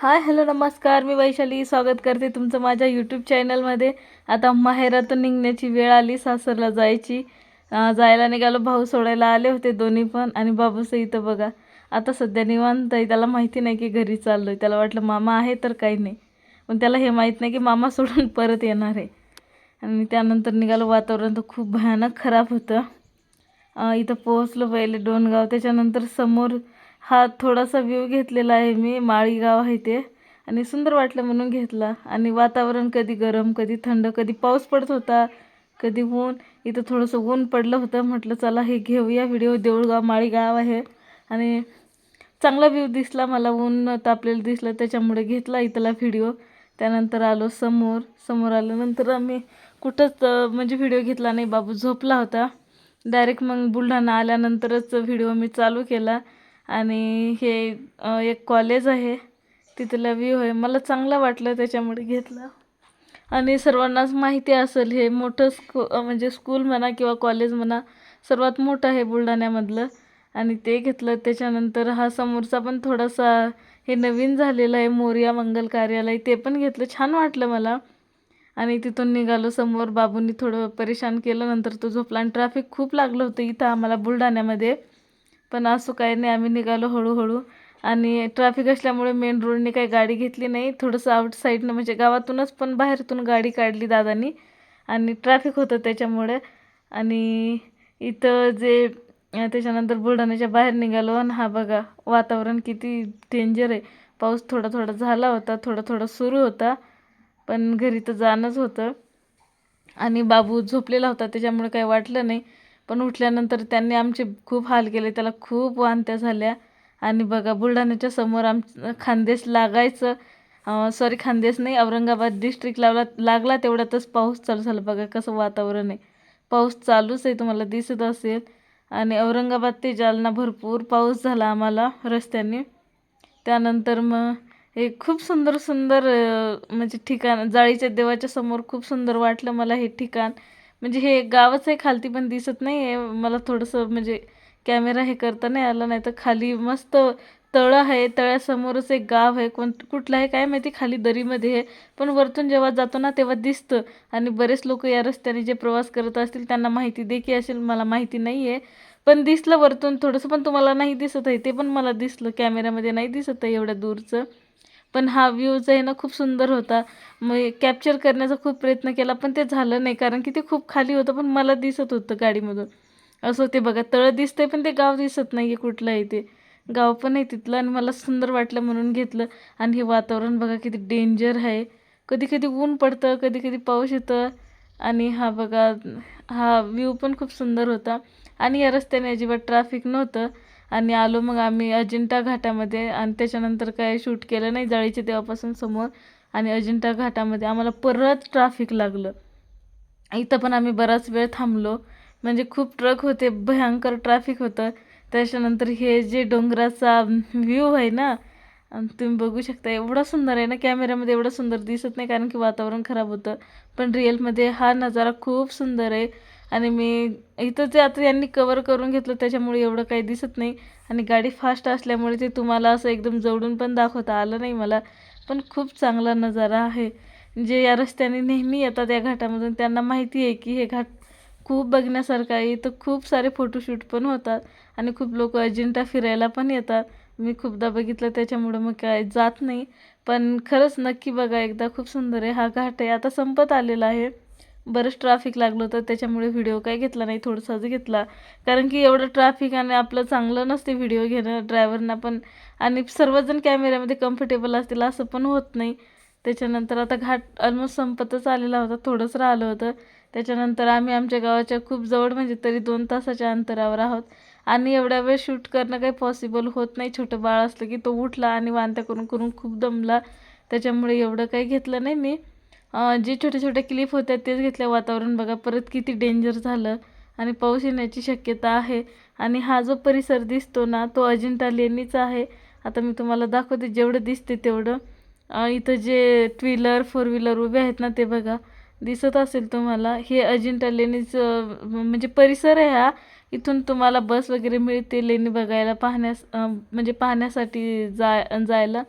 Hi hello नमस्कार. मी वैशाली. स्वागत करते तुमचं माझ्या यूट्यूब चॅनलमध्ये आता माहेरातून निघण्याची वेळ आली सासरला जायची. जायला निघालो. भाऊ सोडायला आले होते दोन्ही पण आणि बाबूचं इथं बघा. आता सध्या निवांत आहे. त्याला माहिती नाही की घरी चाललो आहे त्याला वाटलं मामा आहे तर काही नाही. पण त्याला हे माहीत नाही की मामा सोडून परत येणार आहे. आणि त्यानंतर निघालो. वातावरण तर खूप भयानक खराब होतं. इथं पोहोचलो पहिले डोनगाव त्याच्यानंतर समोर हा थोडासा व्ह्यू घेतलेला आहे मी माळी गाव आहे ते. आणि सुंदर वाटलं म्हणून घेतला. आणि वातावरण कधी गरम कधी थंड कधी पाऊस पडत होता कधी ऊन. इथं थोडंसं ऊन पडलं होतं. म्हटलं चला हे घेऊया व्हिडिओ देऊळगाव माळी गाव आहे. आणि चांगला व्ह्यू दिसला मला. ऊन तापलेलं दिसलं. त्याच्यामुळे घेतला इथला व्हिडिओ त्यानंतर आलो समोर. समोर आल्यानंतर आम्ही कुठंच म्हणजे व्हिडिओ घेतला नाही. बाबू झोपला होता. डायरेक्ट मग बुलढाणा आल्यानंतरच व्हिडिओ मी चालू केला. आणि हे एक कॉलेज आहे. तिथला व्ह्यू आहे. मला चांगला वाटलं त्याच्यामुळे घेतला. आणि सर्वांनाच माहिती असेल हे मोठं स्कू म्हणजे स्कूल म्हणा किंवा कॉलेज म्हणा सर्वात मोठं आहे बुलढाण्यामधलं. आणि ते घेतलं. त्याच्यानंतर हा समोरचा पण थोडासा हे नवीन झालेलं आहे मोर्या मंगल कार्यालय. ते पण घेतलं. छान वाटलं मला. आणि तिथून निघालो समोर. बाबूंनी थोडं परेशान केलं. नंतर तो झोपला. आणि ट्रॅफिक खूप लागलं होतं इथं आम्हाला बुलढाण्यामध्ये. पण असं काही नाही आम्ही निघालो हळूहळू. आणि ट्रॅफिक असल्यामुळे मेन रोडने काही गाडी घेतली नाही. थोडंसं आउट साईडनं म्हणजे गावातूनच पण बाहेरतून गाडी काढली दादानी. आणि ट्रॅफिक होतं त्याच्यामुळे. आणि इथं जे त्याच्यानंतर बुलढाण्याच्या बाहेर निघालो आणि हा बघा वातावरण किती डेंजर आहे. पाऊस थोडा थोडा झाला होता थोडा थोडा सुरू होता. पण घरी तर जाणंच होतं. आणि बाबू झोपलेला होता त्याच्यामुळे काही वाटलं नाही. पण उठल्यानंतर त्यांनी आमचे खूप हाल केले त्याला खूप वांत्या झाल्या. आणि बघा बुलढाण्याच्या समोर आम खानदेश लागायचं. सॉरी खानदेश नाही औरंगाबाद डिस्ट्रिक्ट लावला लागला तेवढ्यातच पाऊस चालू झाला. बघा कसं वातावरण आहे. पाऊस चालूच आहे तुम्हाला दिसत असेल. आणि औरंगाबाद ते जालना भरपूर पाऊस झाला आम्हाला रस्त्याने. त्यानंतर मग हे खूप सुंदर सुंदर म्हणजे ठिकाण जाळीच्या देवाच्या समोर खूप सुंदर वाटलं मला हे ठिकाण. म्हणजे हे गावच आहे खालती पण दिसत नाही आहे मला थोडंसं म्हणजे कॅमेरा हे करता नाही आला नाही तर खाली मस्त तळं आहे. तळ्यासमोरच एक गाव आहे. कोण कुठलं आहे काय माहिती? खाली दरीमध्ये आहे. पण वरतून जेव्हा जातो ना तेव्हा दिसतं. आणि बरेच लोक या रस्त्याने जे प्रवास करत असतील त्यांना माहिती देखील असेल. मला माहिती नाही आहे पण दिसलं वरतून. थोडंसं पण तुम्हाला नाही दिसत आहे. ते पण मला दिसलं. कॅमेऱ्यामध्ये नाही दिसत आहे एवढ्या दूरचं. पण हा व्ह्यूज आहे ना खूप सुंदर होता. मग कॅप्चर करण्याचा खूप प्रयत्न केला पण ते झालं नाही. कारण की ते खूप खाली होतं पण मला दिसत होतं गाडीमधून. असं ते बघा तळं दिसतंय पण ते गाव दिसत नाही आहे कुठलं आहे ते. गाव पण आहे तिथलं आणि मला सुंदर वाटलं म्हणून घेतलं. आणि हे वातावरण बघा किती डेंजर आहे. कधी कधी ऊन पडतं कधी कधी पाऊस येतं. आणि हा बघा हा व्ह्यू पण खूप सुंदर होता. आणि या रस्त्याने अजिबात ट्रॅफिक नव्हतं. आणि आलो मग आम्ही अजिंठा घाटामध्ये आणि त्याच्यानंतर काय शूट केलं नाही जाळीचे तेव्हापासून समोर. आणि अजिंठा घाटामध्ये आम्हाला परत ट्राफिक लागलं. इथं पण आम्ही बराच वेळ थांबलो. म्हणजे खूप ट्रक होते भयंकर ट्रॅफिक होतं. त्याच्यानंतर हे जे डोंगराचा व्ह्यू आहे ना तुम्ही बघू शकता एवढा सुंदर आहे ना कॅमेऱ्यामध्ये एवढं सुंदर दिसत नाही कारण की वातावरण खराब होतं. पण रिअलमध्ये हा नजारा खूप सुंदर आहे. आणि मी इथं ते आता यांनी कवर करून घेतलं त्याच्यामुळे एवढं काही दिसत नाही. आणि गाडी फास्ट असल्यामुळे ते तुम्हाला असं एकदम जवळून पण दाखवता आलं नाही मला. पण खूप चांगला नजारा आहे. जे या रस्त्याने नेहमी येतात या घाटामधून त्यांना माहिती आहे की हे घाट खूप बघण्यासारखं आहे. इथं खूप सारे फोटोशूट पण होतात आणि खूप लोक अजिंठा फिरायला पण येतात. मी खूपदा बघितलं त्याच्यामुळं मग काय जात नाही. पण खरंच नक्की बघा एकदा खूप सुंदर आहे. हा घाट आहे. आता संपत आलेला आहे. बरंच ट्रॅफिक लागलं होतं त्याच्यामुळे व्हिडिओ काय घेतला नाही थोडंसाच घेतला. कारण की एवढं ट्रॅफिक आणि आपलं चांगलं नसते व्हिडिओ घेणं ड्रायव्हरना पण आणि सर्वजण कॅमेऱ्यामध्ये कम्फर्टेबल असतील असं पण होत नाही. त्याच्यानंतर आता घाट ऑलमोस्ट संपतच आलेला होता थोडंच राहिलं होतं. त्याच्यानंतर आम्ही आमच्या गावाच्या खूप जवळ म्हणजे तरी दोन तासाच्या अंतरावर आहोत. आणि एवढ्या वेळ शूट करणं काही पॉसिबल होत नाही. छोटं बाळ असलं की तो उठला आणि वांत्या करून करून खूप दमला. त्याच्यामुळे एवढं काही घेतलं नाही मी. जे छोटे छोटे क्लिप होत्या तेच घेतल्या वातावरण. बघा परत किती डेंजर झालं. आणि पाऊस येण्याची शक्यता आहे. आणि हा जो परिसर दिसतो ना तो अजिंठा लेणीचा आहे. आता मी तुम्हाला दाखवते जेवढं दिसते तेवढं. इथं जे टू व्हीलर फोर व्हीलर उभे आहेत ना ते बघा. दिसत असेल तुम्हाला हे अजिंठा लेणीचं म्हणजे परिसर आहे हा. इथून तुम्हाला बस वगैरे मिळते लेणी बघायला पाहण्यास म्हणजे पाहण्यासाठी जाय जायला.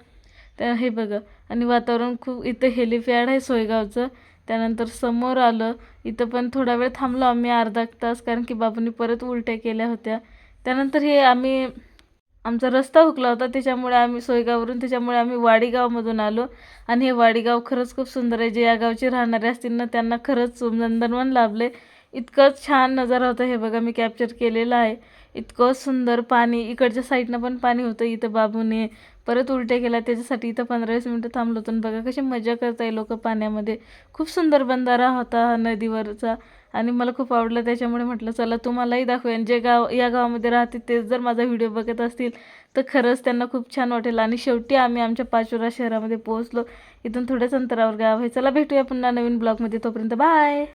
तर हे बघा आणि वातावरण खूप इथं हेलिपॅड आहे सोयगावचं. त्यानंतर समोर आलं इथं पण थोडा वेळ थांबलो आम्ही अर्धा एक तास कारण की बाबांनी परत उलट्या केल्या होत्या. त्यानंतर हे आम्ही आमचा रस्ता हुकला होता त्याच्यामुळे आम्ही सोयगाववरून त्याच्यामुळे आम्ही वाडीगावमधून आलो. आणि हे वाडीगाव खरंच खूप सुंदर आहे जे या गावचे राहणारे असतील ना त्यांना खरंच नंदनवन लाभले इतकंच छान नजारा होता हे बघा मी कॅप्चर केलेलं आहे. इतकं सुंदर पाणी इकडच्या साईडनं पण पाणी होतं इथं बाबूने. परत उलट्या केला त्याच्यासाठी इथं पंधरा वीस मिनटं थांबलो होतो. बघा कशी मजा करताय लोक पाण्यामध्ये. खूप सुंदर बंधारा होता हा नदीवरचा आणि मला खूप आवडलं. त्याच्यामुळे म्हटलं चला तुम्हालाही दाखवेन जे गाव या गावामध्ये राहते ते जर माझा व्हिडिओ बघत असतील तर खरंच त्यांना खूप छान वाटेल. आणि शेवटी आम्ही आमच्या पाचोरा शहरामध्ये पोहोचलो. इथून थोड्याच अंतरावर गाव आहे. चला भेटूया पुन्हा नवीन ब्लॉगमध्ये तोपर्यंत बाय